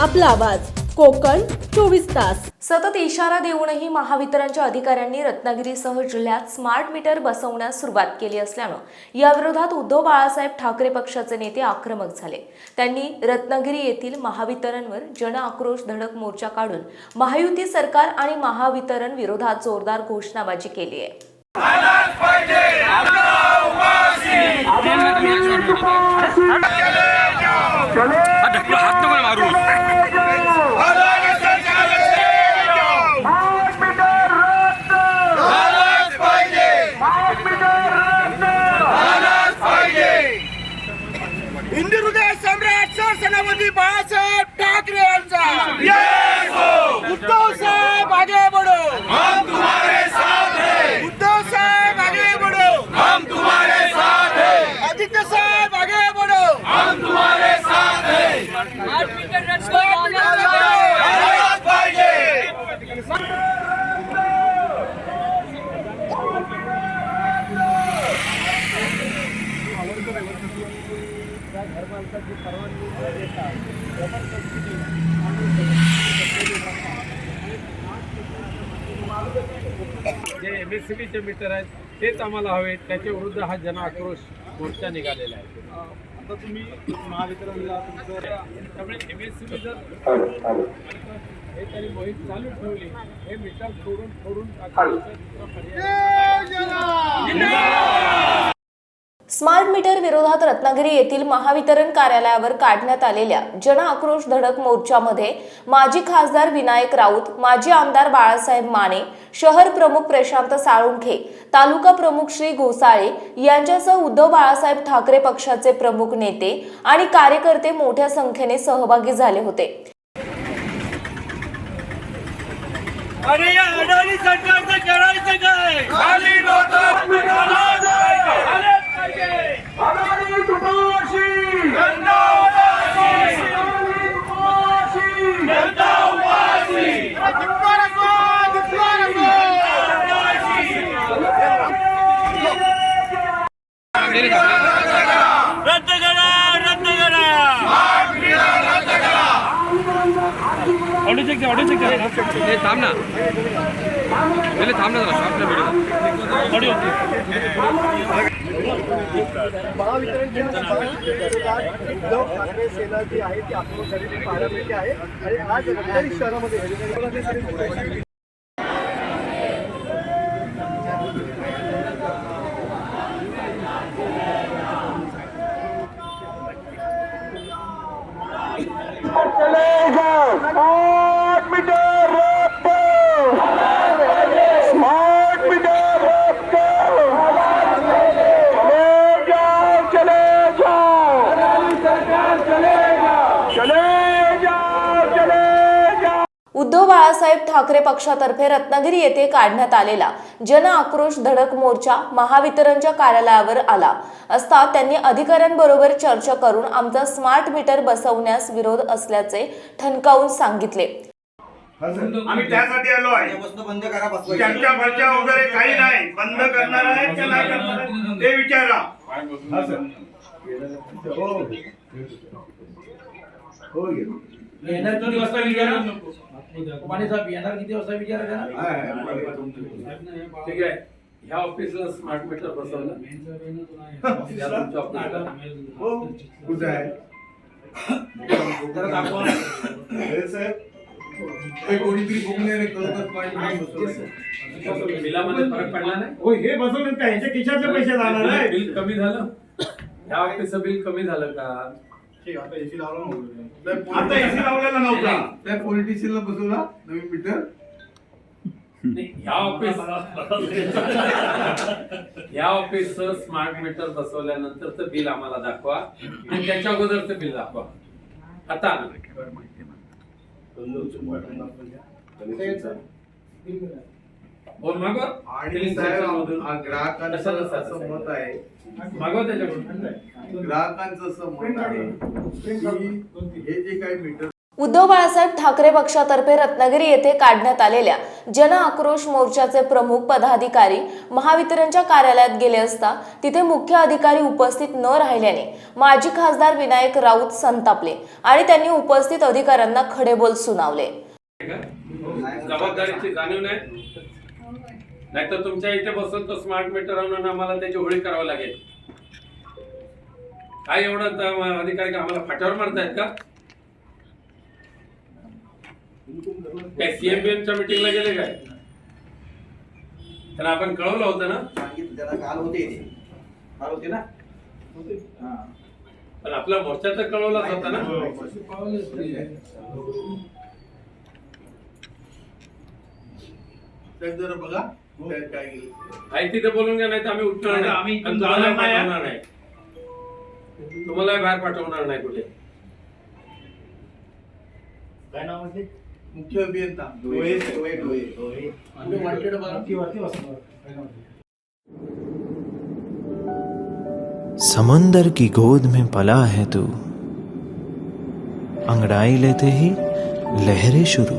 आपला आवाज कोकण चोवीस तास सतत इशारा देऊनही महावितरणच्या अधिकाऱ्यांनी रत्नागिरीसह जिल्ह्यात स्मार्ट मीटर बसवण्यास सुरुवात केली असल्यानं याविरोधात उद्धव बाळासाहेब ठाकरे पक्षाचे नेते आक्रमक झाले त्यांनी रत्नागिरी येथील महावितरणवर जन आक्रोश धडक मोर्चा काढून महायुती सरकार आणि महावितरण विरोधात जोरदार घोषणाबाजी केली आहे हात ढकलू हात नको ना मारू हिंदू हृदय सम्राट सरसेनापती बाळासाहेब ठाकरे यांचा. उद्धव साहेब आगे बढो. हम तुम्हारे साथ हैं उद्धव साहेब आगे बढो. हम तुम्हारे साथ हैं। आदित्य साहेब आगे बढो हम तुम्हारे साथ हैं पाहिजे जे एम एस सी बीचे मीटर आहेत तेच आम्हाला हवे. त्याच्या विरुद्ध हा जन आक्रोश मोर्चा निघालेला आहे. आता तुम्ही महावितरणला तुमचं त्यामुळे एम एस सी बी जर हे त्यांनी मोहीम चालू ठेवली हे मीटर फोडून फोडून टाकण्याचा दुसरा पर्याय स्मार्ट मीटर विरोधात रत्नागिरी येथील महावितरण कार्यालयावर काढण्यात आलेल्या जन आक्रोश धडक मोर्चामध्ये माजी खासदार विनायक राऊत माजी आमदार बाळासाहेब माने शहर प्रमुख प्रशांत साळुंखे तालुका प्रमुख श्री घोसाळे यांच्यासह उद्धव बाळासाहेब ठाकरे पक्षाचे प्रमुख नेते आणि कार्यकर्ते मोठ्या संख्येने सहभागी झाले होते. अरे या अडाणी सरकारचं करायचं काय? हे थांब ना. पहिले थांब ना जरा short video audio Uddhav Thackeray Sena जी आहे ती पाहायला मिळते आहे. आणि आज शहरामध्ये चलेगा स्मार्ट मीटर रद्द स्मार्ट मीटर रद्द चले जाओ चले जाओ सरकार चलेगा चले जाओ चले जाओ उद्धव बाळासाहेब ठाकरे पक्षातर्फे रत्नागिरी येथे काढण्यात आलेला जन आक्रोश धडक मोर्चा महावितरणच्या कार्यालयावर आला. असता त्यांनी अधिकाऱ्यांबरोबर चर्चा करून आमचा स्मार्ट मीटर बसवण्यास विरोध असल्याचे ठणकावून सांगितले. आम्ही त्यासाठी आलो आहे. बंद करा चर्चा फर्चा वगैरे काही नाही. बंद करणार आहे का नाही करणार आहे? ते विचारा. येणार किती वाजता विचारा पाणी साहेब येणार किती वाजता विचार करा? ठीक आहे. ह्या ऑफिसला स्मार्ट मीटर बसवलं. ऑफिसला. हो कुठे आहे? हे साहेब. कोणीतरी बघून कळतच बिलामध्ये फरक पडला नाही? हो हे बसवले. का ह्याच्या खिशातले पैसे जाणार बिल कमी झालं? ह्या ऑफिसचं बिल कमी झालं का? आता एसी लावलेला नव्हता त्या पॉलिटिशियनला बसवला नवीन मीटर नाही, ह्या ऑफिस ह्या ऑफिसचं स्मार्ट मीटर बसवल्यानंतरचं बिल आम्हाला दाखवा आणि त्याच्या अगोदरचं बिल दाखवा आता बोल मागवा आणि Billing साहेब section मधून. आ- ग्राहकांचं कशाला साहेब? असं मत आहे. मागवा त्याच्याकडून. ग्राहकांचं असं मत आहे की हे जे काही मीटर उद्धव बाळासाहेब ठाकरे पक्षातर्फे रत्नागिरी येथे काढण्यात आलेल्या जन आक्रोश मोर्चाचे प्रमुख पदाधिकारी महावितरणच्या कार्यालयात गेले असता तिथे मुख्य अधिकारी उपस्थित न राहिल्याने माजी खासदार विनायक राऊत संतापले आणि त्यांनी उपस्थित अधिकाऱ्यांना खडेबोल सुनावले. जबाबदारीची जाणीव नाही. नाहीतर तुमच्या इथे बसून तो स्मार्ट मीटर आणून आम्हाला त्याची होळी करावं लागेल. काय एवढं त- अधिकारी का आम्हाला फाट्यावर मारतायत का? काय सीएमपीएमच्या मिटिंगला गेले काय? त्यांना आपण कळवलं होतं ना? सांगितलं त्याला काल होते. काल होते ना? हा. पण आपला मोर्चा तर कळवलाच होता ना? साहेब जरा बघा. काय काय गेलं. आहे तिथे बोलून घ्या नाही तर आम्ही उठणार नाही, नाही. आम्ही आणि तुम्हाला पाठवणार नाही. तुम्हाला बाहेर पाठवणार नाही कुठे. काय नाव आहे मुख्य अभियंता. डोळे डोळे डोळे पुढे वाटेड बघा. समंदर की गोद में पला है तू। अंगड़ाई लेते ही लहरें शुरू।